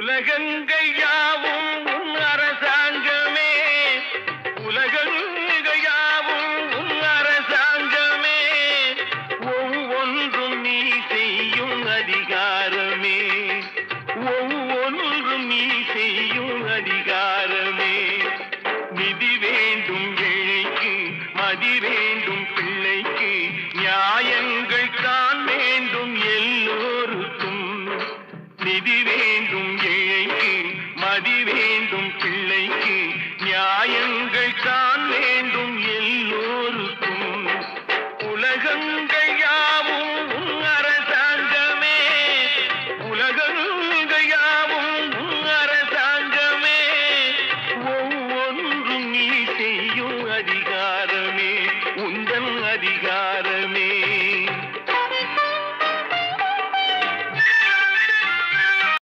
உலகங்கையாவும் உன் அரசாங்கமே. உலகங்கையாவும் உன் அரசாங்கமே. ஒவ்வொன்றும் நீ செய்யும் அதிகாரமே. ஒவ்வொன்றும் நீ செய்யும் அதிகாரமே. நிதி வேண்டும் ஏழைக்கு மதிவே வேண்டும் ஏழைக்கு மதி வேண்டும் பிள்ளைக்கு நியாயங்கள் தான் வேண்டும் எல்லோருக்கும். உலகங்கள் யாவும் அரசாங்கமே. உலகங்கள் யாவும் அரசாங்கமே. ஒவ்வொன்றும் நீ செய்யும் அதிகாரம்.